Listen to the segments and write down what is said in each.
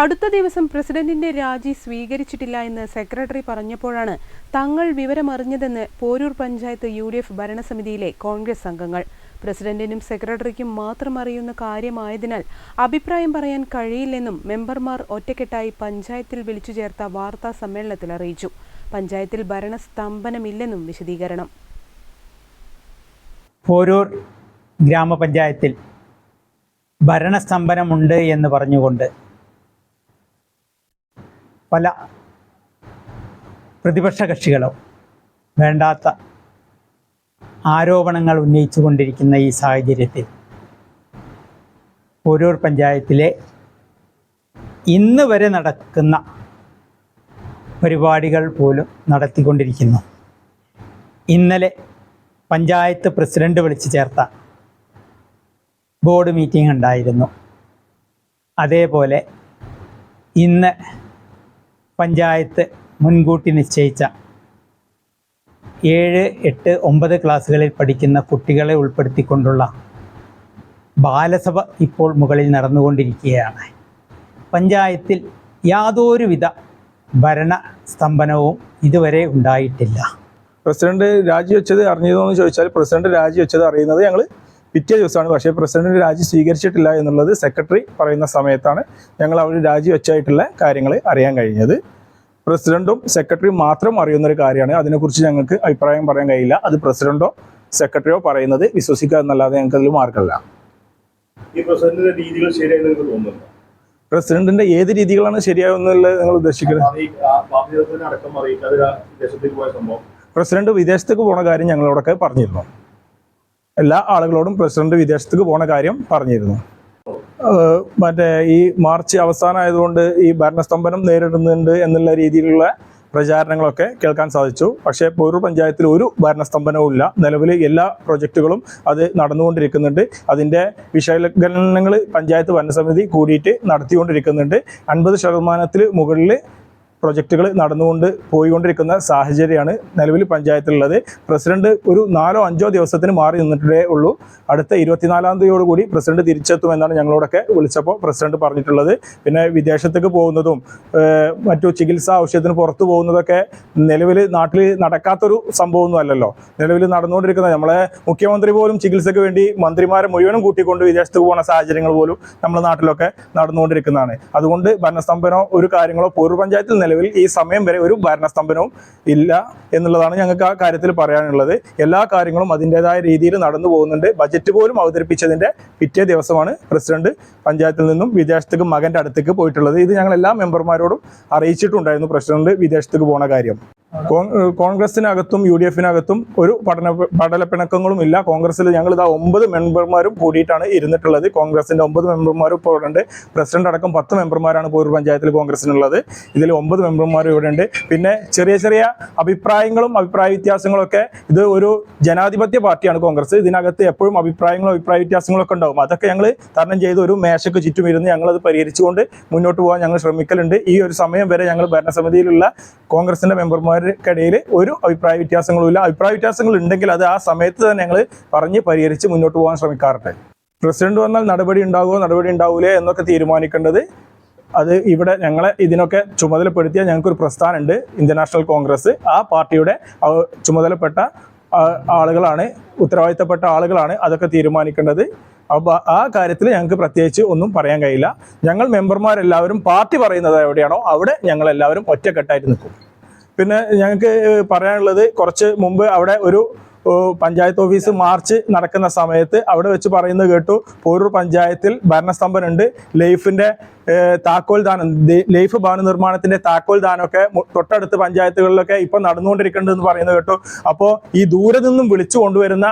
അടുത്ത ദിവസം പ്രസിഡന്റിന്റെ രാജി സ്വീകരിച്ചിട്ടില്ല എന്ന് സെക്രട്ടറി പറഞ്ഞപ്പോഴാണ് തങ്ങൾ വിവരമറിഞ്ഞതെന്ന് Porur panchayat U D F ഭരണസമിതിയിലെ Congress അംഗങ്ങൾ. പ്രസിഡന്റിനും സെക്രട്ടറിക്കും മാത്രം അറിയുന്ന കാര്യമായതിനാൽ അഭിപ്രായം പറയാൻ കഴിയില്ലെന്നും മെമ്പർമാർ ഒറ്റക്കെട്ടായി പഞ്ചായത്തിൽ വിളിച്ചു ചേർത്ത വാർത്താ സമ്മേളനത്തിൽ അറിയിച്ചു. പഞ്ചായത്തിൽ ഭരണസ്തംഭനമില്ലെന്നും വിശദീകരണം. പോരൂർ ഗ്രാമപഞ്ചായത്തിൽ ഭരണസ്തംഭനമുണ്ട് എന്ന് പറഞ്ഞുകൊണ്ട് പല പ്രതിപക്ഷ കക്ഷികളോ വേണ്ടാത്ത ആരോപണങ്ങൾ ഉന്നയിച്ചു കൊണ്ടിരിക്കുന്ന ഈ സാഹചര്യത്തിൽ ഓരോ പഞ്ചായത്തിലെ ഇന്ന് വരെ നടക്കുന്ന പരിപാടികൾ പോലും നടത്തിക്കൊണ്ടിരിക്കുന്നു. ഇന്നലെ പഞ്ചായത്ത് പ്രസിഡന്റ് വിളിച്ചു ചേർത്ത ബോർഡ് മീറ്റിംഗ് ഉണ്ടായിരുന്നു. അതേപോലെ ഇന്ന് പഞ്ചായത്ത് മുൻകൂട്ടി നിശ്ചയിച്ച ഏഴ് എട്ട് ഒമ്പത് ക്ലാസ്സുകളിൽ പഠിക്കുന്ന കുട്ടികളെ ഉൾപ്പെടുത്തിക്കൊണ്ടുള്ള ബാലസഭ ഇപ്പോൾ മുകളിൽ നടന്നുകൊണ്ടിരിക്കുകയാണ്. പഞ്ചായത്തിൽ യാതൊരുവിധ ഭരണ സ്തംഭനവും ഇതുവരെ ഉണ്ടായിട്ടില്ല. പ്രസിഡന്റ് രാജിവെച്ചത് അറിഞ്ഞതോ എന്ന് ചോദിച്ചാൽ പ്രസിഡന്റ് രാജിവെച്ചത് അറിയുന്നത് ഞങ്ങൾ പിറ്റേ ദിവസമാണ്. പക്ഷേ പ്രസിഡന്റ് രാജി സ്വീകരിച്ചിട്ടില്ല എന്നുള്ളത് സെക്രട്ടറി പറയുന്ന സമയത്താണ് ഞങ്ങൾ അവർ രാജിവെച്ചായിട്ടുള്ള കാര്യങ്ങൾ അറിയാൻ കഴിഞ്ഞത്. പ്രസിഡന്റും സെക്രട്ടറിയും മാത്രം അറിയുന്ന ഒരു കാര്യമാണ്. അതിനെക്കുറിച്ച് ഞങ്ങൾക്ക് അഭിപ്രായം പറയാൻ കഴിയില്ല. അത് പ്രസിഡന്റോ സെക്രട്ടറിയോ പറയുന്നത് വിശ്വസിക്കുക എന്നല്ലാതെ ഞങ്ങൾക്ക് അതിൽ മാർഗമല്ല. പ്രസിഡന്റിന്റെ ഏത് രീതികളാണ് ശരിയാവുന്നുള്ളത് നിങ്ങൾ ഉദ്ദേശിക്കുന്നത്? പ്രസിഡന്റ് വിദേശത്തേക്ക് പോണ കാര്യം ഞങ്ങളോടൊക്കെ പറഞ്ഞിരുന്നു. എല്ലാ ആളുകളോടും പ്രസിഡന്റ് വിദേശത്തേക്ക് പോണ കാര്യം പറഞ്ഞിരുന്നു. മറ്റേ ഈ മാർച്ച് അവസാനമായതുകൊണ്ട് ഈ ഭരണസ്തംഭനം നേരിടുന്നുണ്ട് എന്നുള്ള രീതിയിലുള്ള പ്രചാരണങ്ങളൊക്കെ കേൾക്കാൻ സാധിച്ചു. പക്ഷേ പോരൂർ പഞ്ചായത്തിൽ ഒരു ഭരണസ്തംഭനവും ഇല്ല. നിലവിൽ എല്ലാ പ്രൊജക്റ്റുകളും അത് നടന്നുകൊണ്ടിരിക്കുന്നുണ്ട്. അതിന്റെ വിശകലനങ്ങൾ പഞ്ചായത്ത് ഭരണസമിതി കൂടിയിട്ട് നടത്തിക്കൊണ്ടിരിക്കുന്നുണ്ട്. അൻപത് ശതമാനത്തിൽ മുകളിൽ പ്രൊജക്റ്റുകൾ നടന്നുകൊണ്ട് പോയിക്കൊണ്ടിരിക്കുന്ന സാഹചര്യമാണ് നിലവിൽ പഞ്ചായത്തിലുള്ളത്. പ്രസിഡന്റ് ഒരു നാലോ അഞ്ചോ ദിവസത്തിന് മാറി നിന്നിട്ടേ ഉള്ളൂ. അടുത്ത ഇരുപത്തിനാലാം തീയതിയോടുകൂടി പ്രസിഡന്റ് തിരിച്ചെത്തുമെന്നാണ് ഞങ്ങളോടൊക്കെ വിളിച്ചപ്പോൾ പ്രസിഡന്റ് പറഞ്ഞിട്ടുള്ളത്. പിന്നെ വിദേശത്തേക്ക് പോകുന്നതും മറ്റു ചികിത്സാ ആവശ്യത്തിന് പുറത്തു പോകുന്നതൊക്കെ നിലവിൽ നാട്ടിൽ നടക്കാത്തൊരു സംഭവമൊന്നും അല്ലല്ലോ. നിലവിൽ നടന്നുകൊണ്ടിരിക്കുന്ന നമ്മളെ മുഖ്യമന്ത്രി പോലും ചികിത്സയ്ക്ക് വേണ്ടി മന്ത്രിമാരെ മുഴുവനും കൂട്ടിക്കൊണ്ട് വിദേശത്തേക്ക് പോകുന്ന സാഹചര്യങ്ങൾ പോലും നമ്മുടെ നാട്ടിലൊക്കെ നടന്നുകൊണ്ടിരിക്കുന്നതാണ്. അതുകൊണ്ട് ഭരണസ്തംഭനോ ഒരു കാര്യങ്ങളോ പൂർവ പഞ്ചായത്തിൽ നിലവിൽ ഈ സമയം വരെ ഒരു ഭരണസ്തംഭനവും ഇല്ല എന്നുള്ളതാണ് ഞങ്ങൾക്ക് ആ കാര്യത്തിൽ പറയാനുള്ളത്. എല്ലാ കാര്യങ്ങളും അതിന്റെതായ രീതിയിൽ നടന്നു പോകുന്നുണ്ട്. ബജറ്റ് പോലും അവതരിപ്പിച്ചതിന്റെ പിറ്റേ ദിവസമാണ് പ്രസിഡന്റ് പഞ്ചായത്തിൽ നിന്നും വിദേശത്തേക്ക് മകന്റെ അടുത്തേക്ക് പോയിട്ടുള്ളത്. ഇത് ഞങ്ങൾ എല്ലാ മെമ്പർമാരോടും അറിയിച്ചിട്ടുണ്ടായിരുന്നു പ്രസിഡന്റ് വിദേശത്തേക്ക് പോണ കാര്യം. കോൺഗ്രസിനകത്തും യു ഡി എഫിനകത്തും ഒരു പഠന പടലപ്പിണക്കങ്ങളും ഇല്ല. കോൺഗ്രസിൽ ഞങ്ങൾ ഇതാ ഒമ്പത് മെമ്പർമാരും കൂടിയിട്ടാണ് ഇരുന്നിട്ടുള്ളത്. കോൺഗ്രസിന്റെ ഒമ്പത് മെമ്പർമാരും ഇപ്പോൾ ഇവിടെ ഉണ്ട് പ്രസിഡന്റ് അടക്കം പത്ത് മെമ്പർമാരാണ് പോരൂർ പഞ്ചായത്തിൽ കോൺഗ്രസിനുള്ളത് ഇതിൽ ഒമ്പത് മെമ്പർമാരും ഇവിടെ ഉണ്ട് പിന്നെ ചെറിയ ചെറിയ അഭിപ്രായങ്ങളും അഭിപ്രായ വ്യത്യാസങ്ങളും ഒക്കെ ഇത് ഒരു ജനാധിപത്യ പാർട്ടിയാണ് കോൺഗ്രസ്. ഇതിനകത്ത് എപ്പോഴും അഭിപ്രായങ്ങളും അഭിപ്രായ വ്യത്യാസങ്ങളും ഒക്കെ ഉണ്ടാവും. അതൊക്കെ ഞങ്ങൾ തരണം ചെയ്ത് ഒരു മേശയ്ക്ക് ചുറ്റും ഇരുന്ന് ഞങ്ങളത് പരിഹരിച്ചുകൊണ്ട് മുന്നോട്ട് പോകാൻ ഞങ്ങൾ ശ്രമിക്കലുണ്ട്. ഈ ഒരു സമയം വരെ ഞങ്ങൾ ഭരണസമിതിയിലുള്ള കോൺഗ്രസിന്റെ മെമ്പർമാർക്കിടയിൽ ഒരു അഭിപ്രായ വ്യത്യാസങ്ങളും ഇല്ല അഭിപ്രായ വ്യത്യാസങ്ങൾ ഉണ്ടെങ്കിൽ അത് ആ സമയത്ത് തന്നെ ഞങ്ങൾ പറഞ്ഞ് പരിഹരിച്ച് മുന്നോട്ട് പോകാൻ ശ്രമിക്കാറുണ്ട്. പ്രസിഡന്റ് വന്നാൽ നടപടി ഉണ്ടാകുമോ നടപടി ഉണ്ടാവൂലേ എന്നൊക്കെ തീരുമാനിക്കേണ്ടത് അത് ഇവിടെ ഞങ്ങളെ ഇതിനൊക്കെ ചുമതലപ്പെടുത്തിയ ഞങ്ങൾക്കൊരു പ്രസ്ഥാനമുണ്ട് ഇന്ത്യൻ നാഷണൽ കോൺഗ്രസ്. ആ പാർട്ടിയുടെ ചുമതലപ്പെട്ട ആളുകളാണ് ഉത്തരവാദിത്തപ്പെട്ട ആളുകളാണ് അതൊക്കെ തീരുമാനിക്കേണ്ടത്. അപ്പോൾ ആ കാര്യത്തിൽ ഞങ്ങൾക്ക് പ്രത്യേകിച്ച് ഒന്നും പറയാൻ കഴിയില്ല. ഞങ്ങൾ മെമ്പർമാരെല്ലാവരും പാർട്ടി പറയുന്നത് എവിടെയാണോ അവിടെ ഞങ്ങൾ എല്ലാവരും ഒറ്റക്കെട്ടായിട്ട് നിൽക്കും. പിന്നെ ഞങ്ങൾക്ക് പറയാനുള്ളത് കുറച്ച് മുമ്പ് അവിടെ ഒരു പഞ്ചായത്ത് ഓഫീസ് മാർച്ച് നടക്കുന്ന സമയത്ത് അവിടെ വെച്ച് പറയുന്നത് കേട്ടു. പോരൂർ പഞ്ചായത്തിൽ ഭരണസ്തംഭനുണ്ട്. ലൈഫിന്റെ താക്കോൽ ദാനം ലൈഫ് ഭവന നിർമ്മാണത്തിന്റെ താക്കോൽ ദാനമൊക്കെ തൊട്ടടുത്ത പഞ്ചായത്തുകളിലൊക്കെ ഇപ്പൊ നടന്നുകൊണ്ടിരിക്കുന്നുണ്ടെന്ന് പറയുന്നത് കേട്ടോ. അപ്പോൾ ഈ ദൂരെ നിന്നും വിളിച്ചു കൊണ്ടുവരുന്ന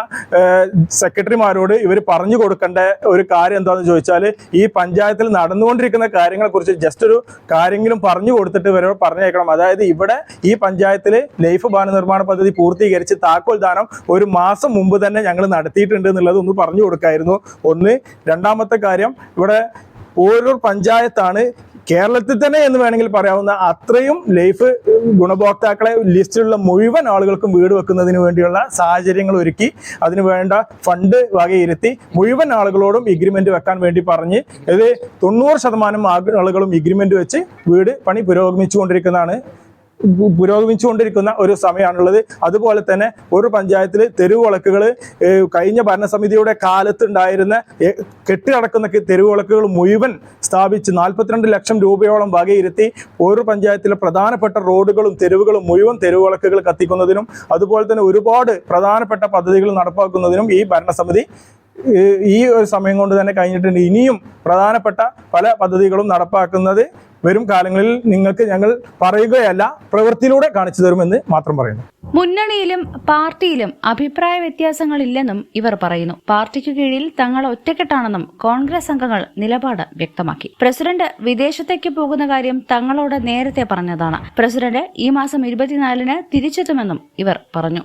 സെക്രട്ടറിമാരോട് ഇവർ പറഞ്ഞു കൊടുക്കേണ്ട ഒരു കാര്യം എന്താണെന്ന് ചോദിച്ചാൽ ഈ പഞ്ചായത്തിൽ നടന്നുകൊണ്ടിരിക്കുന്ന കാര്യങ്ങളെ കുറിച്ച് ജസ്റ്റ് ഒരു കാര്യങ്ങളും പറഞ്ഞു കൊടുത്തിട്ട് ഇവരോട് പറഞ്ഞേക്കണം. അതായത് ഇവിടെ ഈ പഞ്ചായത്തിൽ ലൈഫ് ഭവന നിർമ്മാണ പദ്ധതി പൂർത്തീകരിച്ച് താക്കോൽ ദാനം ഒരു മാസം മുമ്പ് തന്നെ ഞങ്ങൾ നടത്തിയിട്ടുണ്ട് എന്നുള്ളത് ഒന്ന് പറഞ്ഞു കൊടുക്കായിരുന്നു. ഒന്ന് രണ്ടാമത്തെ കാര്യം ഇവിടെ ഓരോ പഞ്ചായത്താണ് കേരളത്തിൽ തന്നെ എന്ന് വേണമെങ്കിൽ പറയാവുന്ന അത്രയും ലൈഫ് ഗുണഭോക്താക്കളെ ലിസ്റ്റിലുള്ള മുഴുവൻ ആളുകൾക്കും വീട് വെക്കുന്നതിന് വേണ്ടിയുള്ള സാഹചര്യങ്ങൾ ഒരുക്കി അതിന് വേണ്ട ഫണ്ട് വകയിരുത്തി മുഴുവൻ ആളുകളോടും എഗ്രിമെന്റ് വെക്കാൻ വേണ്ടി പറഞ്ഞ് ഇത് തൊണ്ണൂറ് ശതമാനം ആളുകളും എഗ്രിമെന്റ് വെച്ച് വീട് പണി പുരോഗമിച്ചുകൊണ്ടിരിക്കുന്നതാണ് പുരോഗമിച്ചുകൊണ്ടിരിക്കുന്ന ഒരു സമയമാണുള്ളത്. അതുപോലെ തന്നെ ഒരു പഞ്ചായത്തിൽ തെരുവ് വിളക്കുകൾ കഴിഞ്ഞ ഭരണസമിതിയുടെ കാലത്തുണ്ടായിരുന്ന കെട്ടിടക്കുന്ന തെരുവുളക്കുകൾ തെരുവ് വിളക്കുകൾ മുഴുവൻ സ്ഥാപിച്ച് നാൽപ്പത്തിരണ്ട് ലക്ഷം രൂപയോളം വകയിരുത്തി ഓരോ പഞ്ചായത്തിലെ പ്രധാനപ്പെട്ട റോഡുകളും തെരുവുകളും മുഴുവൻ തെരുവ് വിളക്കുകൾ കത്തിക്കുന്നതിനും അതുപോലെ തന്നെ ഒരുപാട് പ്രധാനപ്പെട്ട പദ്ധതികൾ നടപ്പാക്കുന്നതിനും ഈ ഭരണസമിതി ഈ ഒരു സമയം കൊണ്ട് തന്നെ കഴിഞ്ഞിട്ടുണ്ട്. ഇനിയും പ്രധാനപ്പെട്ട പല പദ്ധതികളും നടപ്പാക്കുന്നത് വരും കാലങ്ങളിൽ നിങ്ങൾക്ക് ഞങ്ങൾ പറയുകയല്ല പ്രവൃത്തിയിലൂടെ കാണിച്ചു തരുമെന്ന് മാത്രം പറയുന്നു. മുന്നണിയിലും പാർട്ടിയിലും അഭിപ്രായ വ്യത്യാസങ്ങളില്ലെന്നും ഇവർ പറയുന്നു. പാർട്ടിക്ക് കീഴിൽ തങ്ങൾ ഒറ്റക്കെട്ടാണെന്നും കോൺഗ്രസ് അംഗങ്ങൾ നിലപാട് വ്യക്തമാക്കി. പ്രസിഡന്റ് വിദേശത്തേക്ക് പോകുന്ന കാര്യം തങ്ങളോട് നേരത്തെ പറഞ്ഞതാണ്. പ്രസിഡന്റ് ഈ മാസം ഇരുപത്തിനാലിന് തിരിച്ചെത്തുമെന്നും ഇവർ പറഞ്ഞു.